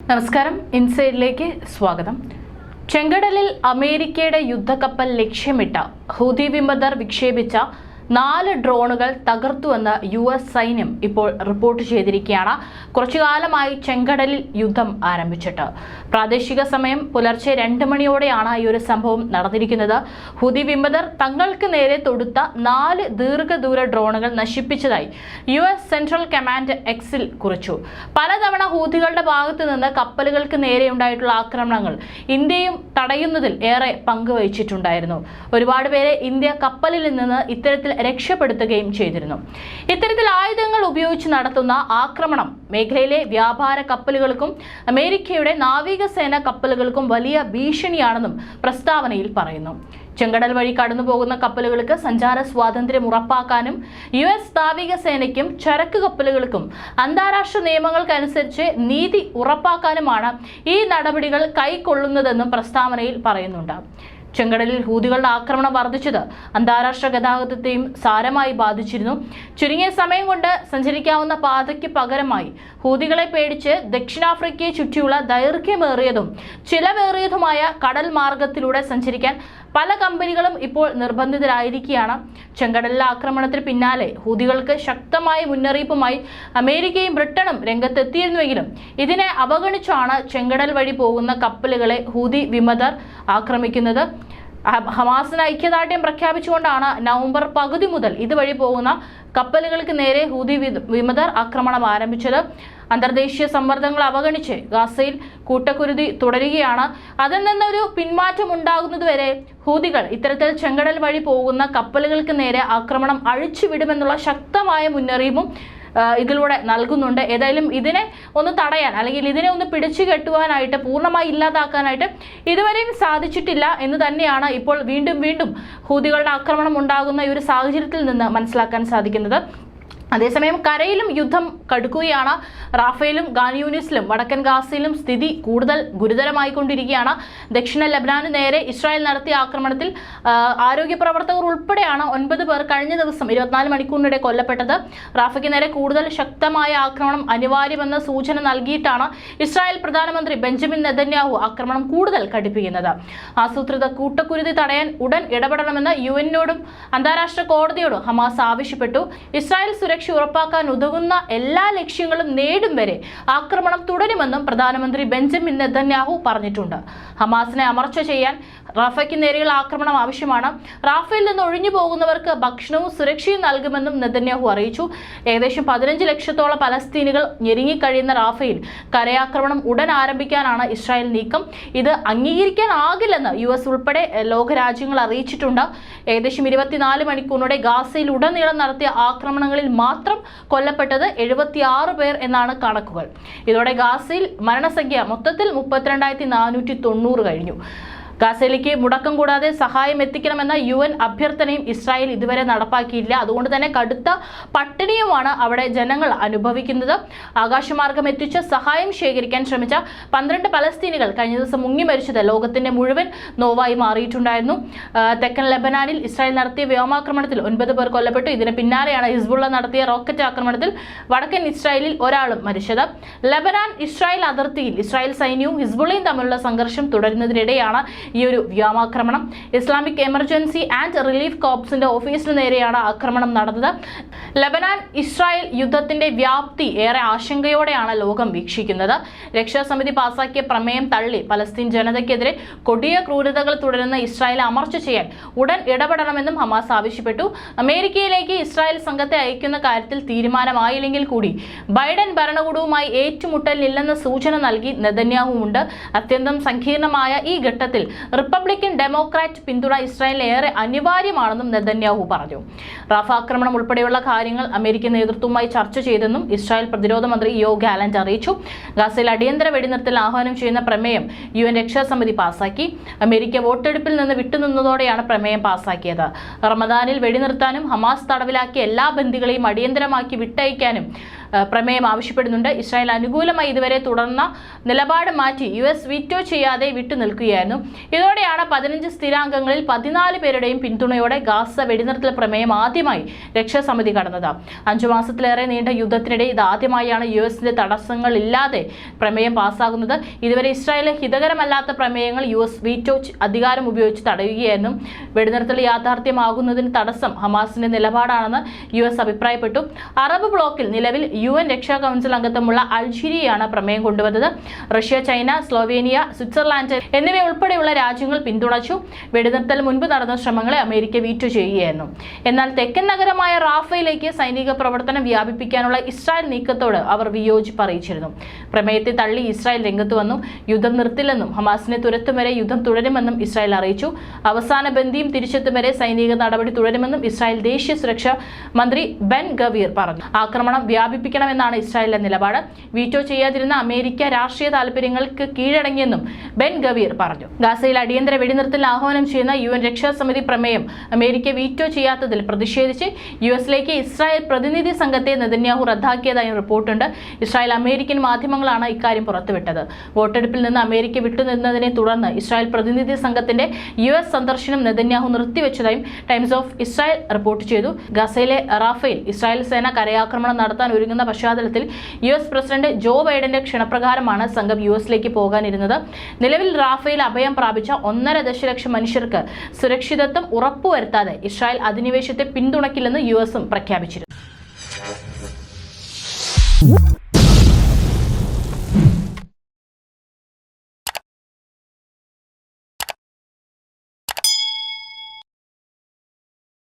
നമസ്കാരം. ഇൻസൈഡിലേക്ക് സ്വാഗതം. ചെങ്കടലിൽ അമേരിക്കയുടെ യുദ്ധക്കപ്പൽ ലക്ഷ്യമിട്ട ഹൂതി വിമതർ വിക്ഷേപിച്ച നാല് ഡ്രോണുകൾ തകർത്തുവെന്ന് യു എസ് സൈന്യം ഇപ്പോൾ റിപ്പോർട്ട് ചെയ്തിരിക്കുകയാണ്. കുറച്ചു കാലമായി ചെങ്കടലിൽ യുദ്ധം ആരംഭിച്ചിട്ട്. പ്രാദേശിക സമയം പുലർച്ചെ രണ്ട് മണിയോടെയാണ് ഈ ഒരു സംഭവം നടന്നിരിക്കുന്നത്. ഹുതി വിമതർ തങ്ങൾക്ക് നേരെ തൊടുത്ത നാല് ദീർഘദൂര ഡ്രോണുകൾ നശിപ്പിച്ചതായി യു എസ് സെൻട്രൽ കമാൻഡ് എക്സിൽ കുറിച്ചു. പലതവണ ഹൂതികളുടെ ഭാഗത്തു നിന്ന് കപ്പലുകൾക്ക് നേരെയുണ്ടായിട്ടുള്ള ആക്രമണങ്ങൾ ഇന്ത്യയും തടയുന്നതിൽ ഏറെ പങ്കുവഹിച്ചിട്ടുണ്ടായിരുന്നു. ഒരുപാട് പേരെ ഇന്ത്യ കപ്പലിൽ നിന്ന് ഇത്തരത്തിൽ രക്ഷപ്പെടുത്തുകയും ചെയ്തിരുന്നു. ഇത്തരത്തിൽ ആയുധങ്ങൾ ഉപയോഗിച്ച് നടത്തുന്ന ആക്രമണം മേഖലയിലെ വ്യാപാര കപ്പലുകൾക്കും അമേരിക്കയുടെ നാവികസേന കപ്പലുകൾക്കും വലിയ ഭീഷണിയാണെന്നും പ്രസ്താവനയിൽ പറയുന്നു. ചെങ്കടൽ വഴി കടന്നുപോകുന്ന കപ്പലുകൾക്ക് സഞ്ചാര സ്വാതന്ത്ര്യം ഉറപ്പാക്കാനും യു എസ് നാവികസേനയ്ക്കും ചരക്ക് കപ്പലുകൾക്കും അന്താരാഷ്ട്ര നിയമങ്ങൾക്കനുസരിച്ച് നീതി ഉറപ്പാക്കാനുമാണ് ഈ നടപടികൾ കൈക്കൊള്ളുന്നതെന്നും പ്രസ്താവനയിൽ പറയുന്നുണ്ട്. ചെങ്കടലിൽ ഹൂതികളുടെ ആക്രമണം വർദ്ധിച്ചത് അന്താരാഷ്ട്ര ഗതാഗതത്തെയും സാരമായി ബാധിച്ചിരുന്നു. ചുരുങ്ങിയ സമയം കൊണ്ട് സഞ്ചരിക്കാവുന്ന പാതയ്ക്ക് പകരമായി ഹൂതികളെ പേടിച്ച് ദക്ഷിണാഫ്രിക്കയെ ചുറ്റിയുള്ള ദൈർഘ്യമേറിയതും ചിലവേറിയതുമായ കടൽ മാർഗത്തിലൂടെ സഞ്ചരിക്കാൻ പല കമ്പനികളും ഇപ്പോൾ നിർബന്ധിതരായിരിക്കുകയാണ്. ചെങ്കടലിലെ ആക്രമണത്തിന് പിന്നാലെ ഹൂതികൾക്ക് ശക്തമായ മുന്നറിയിപ്പുമായി അമേരിക്കയും ബ്രിട്ടനും രംഗത്തെത്തിയിരുന്നുവെങ്കിലും ഇതിനെ അവഗണിച്ചാണ് ചെങ്കടൽ വഴി പോകുന്ന കപ്പലുകളെ ഹൂതി വിമതർ ആക്രമിക്കുന്നത്. ഹമാസിന് ഐക്യദാർഢ്യം പ്രഖ്യാപിച്ചുകൊണ്ടാണ് നവംബർ പകുതി മുതൽ ഇതുവഴി പോകുന്ന കപ്പലുകൾക്ക് നേരെ ഹൂതി വിമതർ ആക്രമണം ആരംഭിച്ചത്. അന്തർദേശീയ സമ്മർദ്ദങ്ങൾ അവഗണിച്ച് ഗാസയിൽ കൂട്ടക്കുരുതി തുടരുകയാണ്. അതിൽ നിന്നൊരു പിന്മാറ്റം ഉണ്ടാകുന്നതുവരെ ഹൂതികൾ ഇത്തരത്തിൽ ചെങ്കടൽ വഴി പോകുന്ന കപ്പലുകൾക്ക് നേരെ ആക്രമണം അഴിച്ചുവിടുമെന്നുള്ള ശക്തമായ മുന്നറിയിപ്പും ഇതിലൂടെ നൽകുന്നുണ്ട്. ഏതായാലും ഇതിനെ ഒന്ന് തടയാൻ അല്ലെങ്കിൽ ഇതിനെ ഒന്ന് പിടിച്ചു കെട്ടുവാനായിട്ട് പൂർണമായി ഇല്ലാതാക്കാനായിട്ട് ഇതുവരെയും സാധിച്ചിട്ടില്ല എന്ന് തന്നെയാണ് ഇപ്പോൾ വീണ്ടും വീണ്ടും ഹൂതികളുടെ ആക്രമണം ഉണ്ടാകുന്ന ഈ ഒരു സാഹചര്യത്തിൽ നിന്ന് മനസ്സിലാക്കാൻ സാധിക്കുന്നത്. അതേസമയം കരയിലും യുദ്ധം കടുക്കുകയാണ്. റാഫേലും ഗാനിയൂനിസിലും വടക്കൻ ഗാസയിലും സ്ഥിതി കൂടുതൽ ഗുരുതരമായിക്കൊണ്ടിരിക്കുകയാണ്. ദക്ഷിണ ലബനാന് നേരെ ഇസ്രായേൽ നടത്തിയ ആക്രമണത്തിൽ ആരോഗ്യ പ്രവർത്തകർ ഉൾപ്പെടെയാണ് ഒൻപത് പേർ കഴിഞ്ഞ ദിവസം ഇരുപത്തിനാല് മണിക്കൂറിനിടെ കൊല്ലപ്പെട്ടത്. റാഫയ്ക്ക് നേരെ കൂടുതൽ ശക്തമായ ആക്രമണം അനിവാര്യമെന്ന സൂചന നൽകിയിട്ടാണ് ഇസ്രായേൽ പ്രധാനമന്ത്രി ബെഞ്ചമിൻ നെതന്യാഹു ആക്രമണം കൂടുതൽ കടുപ്പിക്കുന്നത്. ആസൂത്രിത കൂട്ടക്കുരുതി തടയാൻ ഉടൻ ഇടപെടണമെന്ന് യു എന്നോടും അന്താരാഷ്ട്ര കോടതിയോടും ഹമാസ് ആവശ്യപ്പെട്ടു. ഇസ്രായേൽ ഉറപ്പാക്കാൻ ഉതകുന്ന എല്ലാ ലക്ഷ്യങ്ങളും നേടും വരെ ആക്രമണം തുടരുമെന്നും പ്രധാനമന്ത്രി ബെഞ്ചമിൻ നെതന്യാഹു പറഞ്ഞിട്ടുണ്ട്. ഹമാസിനെ അമർച്ച ചെയ്യാൻ റാഫയ്ക്ക് നേരെയുള്ള ആക്രമണം ആവശ്യമാണ്. റാഫയിൽ നിന്ന് ഒഴിഞ്ഞു പോകുന്നവർക്ക് ഭക്ഷണവും സുരക്ഷയും നൽകുമെന്നും നെതന്യാഹു അറിയിച്ചു. ഏകദേശം പതിനഞ്ച് ലക്ഷത്തോളം പലസ്തീനികൾ ഞെരുങ്ങിക്കഴിയുന്ന റാഫയിൽ കരയാക്രമണം ഉടൻ ആരംഭിക്കാനാണ് ഇസ്രായേൽ നീക്കം. ഇത് അംഗീകരിക്കാനാകില്ലെന്ന് യു എസ് ഉൾപ്പെടെ ലോകരാജ്യങ്ങൾ അറിയിച്ചിട്ടുണ്ട്. ഏകദേശം ഇരുപത്തിനാല് മണിക്കൂറിനോടെ ഗാസയിൽ ഉടനീളം നടത്തിയ ആക്രമണങ്ങളിൽ മാത്രം കൊല്ലപ്പെട്ടത് എഴുപത്തിയാറ് പേർ എന്നാണ് കണക്കുകൾ. ഇതോടെ ഗാസയിൽ മരണസംഖ്യ മൊത്തത്തിൽ മുപ്പത്തിരണ്ടായിരത്തി നാനൂറ്റി തൊണ്ണൂറ് കഴിഞ്ഞു. ഗാസയിലേക്ക് മുടക്കം കൂടാതെ സഹായം എത്തിക്കണമെന്ന യു എൻ അഭ്യർത്ഥനയും ഇസ്രായേൽ ഇതുവരെ നടപ്പാക്കിയില്ല. അതുകൊണ്ട് തന്നെ കടുത്ത പട്ടിണിയുമാണ് അവിടെ ജനങ്ങൾ അനുഭവിക്കുന്നത്. ആകാശമാർഗം എത്തിച്ച് സഹായം ശേഖരിക്കാൻ ശ്രമിച്ച പന്ത്രണ്ട് പലസ്തീനികൾ കഴിഞ്ഞ ദിവസം മുങ്ങി മരിച്ചത് ലോകത്തിന്റെ മുഴുവൻ നോവായി മാറിയിട്ടുണ്ടായിരുന്നു. തെക്കൻ ലെബനാനിൽ ഇസ്രായേൽ നടത്തിയ വ്യോമാക്രമണത്തിൽ ഒൻപത് പേർ കൊല്ലപ്പെട്ടു. ഇതിന് പിന്നാലെയാണ് ഹിസ്ബുള്ള നടത്തിയ റോക്കറ്റ് ആക്രമണത്തിൽ വടക്കൻ ഇസ്രായേലിൽ ഒരാളും മരിച്ചത്. ലബനാൻ ഇസ്രായേൽ അതിർത്തിയിൽ ഇസ്രായേൽ സൈന്യവും ഹിസ്ബുള്ളയും തമ്മിലുള്ള സംഘർഷം തുടരുന്നതിനിടെയാണ് ഈ ഒരു വ്യോമാക്രമണം. ഇസ്ലാമിക് എമർജൻസി ആൻഡ് റിലീഫ് കോപ്സിന്റെ ഓഫീസിന് നേരെയാണ് ആക്രമണം നടന്നത്. ലബനാൻ ഇസ്രായേൽ യുദ്ധത്തിന്റെ വ്യാപ്തി ഏറെ ആശങ്കയോടെയാണ് ലോകം വീക്ഷിക്കുന്നത്. രക്ഷാസമിതി പാസാക്കിയ പ്രമേയം തള്ളി പലസ്തീൻ ജനതയ്ക്കെതിരെ കൊടിയ ക്രൂരതകൾ തുടരുന്ന ഇസ്രായേൽ അമർച്ച ചെയ്യാൻ ഉടൻ ഇടപെടണമെന്നും ഹമാസ് ആവശ്യപ്പെട്ടു. അമേരിക്കയിലേക്ക് ഇസ്രായേൽ സംഘത്തെ അയക്കുന്ന കാര്യത്തിൽ തീരുമാനമായില്ലെങ്കിൽ കൂടി ബൈഡൻ ഭരണകൂടവുമായി ഏറ്റുമുട്ടലില്ലെന്ന സൂചന നൽകി നെതന്യാഹുവുണ്ട്. അത്യന്തം സങ്കീർണമായ ഈ ഘട്ടത്തിൽ റിപ്പബ്ലിക്കൻ ഡെമോക്രാറ്റ് പിന്തുണ ഇസ്രായേലിന് ഏറെ അനിവാര്യമാണെന്നും നെതന്യാഹു പറഞ്ഞു. റഫ ആക്രമണം ഉൾപ്പെടെയുള്ള കാര്യങ്ങൾ അമേരിക്കൻ നേതൃത്വവുമായി ചർച്ച ചെയ്തെന്നും ഇസ്രായേൽ പ്രതിരോധ മന്ത്രി യോ ഗാലന്റ് അറിയിച്ചു. ഗാസയിൽ അടിയന്തര വെടിനിർത്തൽ ആഹ്വാനം ചെയ്യുന്ന പ്രമേയം യു എൻ രക്ഷാസമിതി പാസാക്കി. അമേരിക്ക വോട്ടെടുപ്പിൽ നിന്ന് വിട്ടുനിന്നതോടെയാണ് പ്രമേയം പാസാക്കിയത്. റമദാനിൽ വെടിനിർത്താനും ഹമാസ് തടവിലാക്കിയ എല്ലാ ബന്ധികളെയും അടിയന്തരമാക്കി വിട്ടയക്കാനും പ്രമേയം ആവശ്യപ്പെടുന്നുണ്ട്. ഇസ്രായേൽ അനുകൂലമായി ഇതുവരെ തുടർന്ന നിലപാട് മാറ്റി യു എസ് വിറ്റോ ചെയ്യാതെ വിട്ടുനിൽക്കുകയായിരുന്നു ഇതോടെയാണ് പതിനഞ്ച് സ്ഥിരാംഗങ്ങളിൽ പതിനാല് പേരുടെയും പിന്തുണയോടെ ഗാസ വെടിനിർത്തൽ പ്രമേയം ആദ്യമായി രക്ഷാസമിതി കടന്നത്. അഞ്ചു മാസത്തിലേറെ നീണ്ട യുദ്ധത്തിനിടെ ഇത് ആദ്യമായാണ് യു എസിന്റെ തടസ്സങ്ങളില്ലാതെ പ്രമേയം പാസ്സാകുന്നത് ഇതുവരെ ഇസ്രായേലിന് ഹിതകരമല്ലാത്ത പ്രമേയങ്ങൾ യു എസ് വീറ്റോ അധികാരം ഉപയോഗിച്ച് തടയുകയായിരുന്നു. വെടിനിർത്തൽ യാഥാർത്ഥ്യമാകുന്നതിന് തടസ്സം ഹമാസിന്റെ നിലപാടാണെന്ന് യു എസ് അഭിപ്രായപ്പെട്ടു. അറബ് ബ്ലോക്കിൽ നിലവിൽ യു എൻ രക്ഷാ കൗൺസിൽ അംഗത്വമുള്ള അൾജീരിയയാണ് പ്രമേയം കൊണ്ടുവന്നത്. റഷ്യ ചൈന സ്ലോവേനിയ സ്വിറ്റ്സർലാൻഡ് എന്നിവയുൾപ്പെടെയുള്ള രാജ്യങ്ങൾ പിന്തുണച്ചു. വെടിനിർത്തൽ മുൻപ് നടന്ന ശ്രമങ്ങളെ അമേരിക്ക വീറ്റു ചെയ്യുകയായിരുന്നു. എന്നാൽ തെക്കൻ നഗരമായ റാഫയിലേക്ക് സൈനിക പ്രവർത്തനം വ്യാപിപ്പിക്കാനുള്ള ഇസ്രായേൽ നീക്കത്തോട് അവർ വിയോജിപ്പ് അറിയിച്ചിരുന്നു. പ്രമേയത്തെ തള്ളി ഇസ്രായേൽ രംഗത്ത് വന്നു. യുദ്ധം നിർത്തില്ലെന്നും ഹമാസിനെ തുരത്തും വരെ യുദ്ധം തുടരുമെന്നും ഇസ്രായേൽ അറിയിച്ചു. അവസാന ബന്ധിയും തിരിച്ചെത്തും വരെ സൈനിക നടപടി തുടരുമെന്നും ഇസ്രായേൽ ദേശീയ സുരക്ഷാ മന്ത്രി ബെൻ ഗവീർ പറഞ്ഞു. ആക്രമണം വ്യാപിപ്പിക്കണമെന്നാണ് ഇസ്രായേലിന്റെ നിലപാട്. വീറ്റോ ചെയ്യാതിരുന്ന അമേരിക്ക രാഷ്ട്രീയ താൽപര്യങ്ങൾക്ക് കീഴടങ്ങിയെന്നും ബെൻ ഗവീർ പറഞ്ഞു. ഗാസയിൽ അടിയന്തര വെടിനിർത്തൽ ആഹ്വാനം ചെയ്യുന്ന യു എൻ രക്ഷാസമിതി പ്രമേയം അമേരിക്ക വീറ്റോ ചെയ്യാത്തതിൽ പ്രതിഷേധിച്ച് യു എസിലേക്ക് ഇസ്രായേൽ പ്രതിനിധി സംഘത്തെ നെതന്യാഹു റദ്ദാക്കിയതായും റിപ്പോർട്ടുണ്ട്. ഇസ്രായേൽ അമേരിക്കൻ മാധ്യമങ്ങളാണ് ഇക്കാര്യം പുറത്തുവിട്ടത്. വോട്ടെടുപ്പിൽ നിന്ന് അമേരിക്ക വിട്ടുനിന്നതിനെ തുടർന്ന് ഇസ്രായേൽ പ്രതിനിധി സംഘത്തിന്റെ യു എസ് സന്ദർശനം നെതന്യാഹു നിർത്തിവെച്ചതായും ടൈംസ് ഓഫ് ഇസ്രായേൽ റിപ്പോർട്ട് ചെയ്തു. ഗസയിലെ റാഫേൽ ഇസ്രായേൽ സേന കരയാക്രമണം നടത്താൻ ഒരുങ്ങുന്ന പശ്ചാത്തലത്തിൽ യു എസ് പ്രസിഡന്റ് ജോ ബൈഡന്റെ ക്ഷണപ്രകാരമാണ് സംഘം യു എസിലേക്ക് പോകാനിരുന്നത്. നിലവിൽ റാഫേൽ അഭയം പ്രാപിച്ച ഒന്നര ദശലക്ഷം മനുഷ്യർക്ക് സുരക്ഷിതത്വം ഉറപ്പുവരുത്താതെ ഇസ്രായേൽ അധിനിവേശത്തെ പിന്തുണയ്ക്കില്ലെന്ന് യു എസും പ്രഖ്യാപിച്ചിരുന്നു.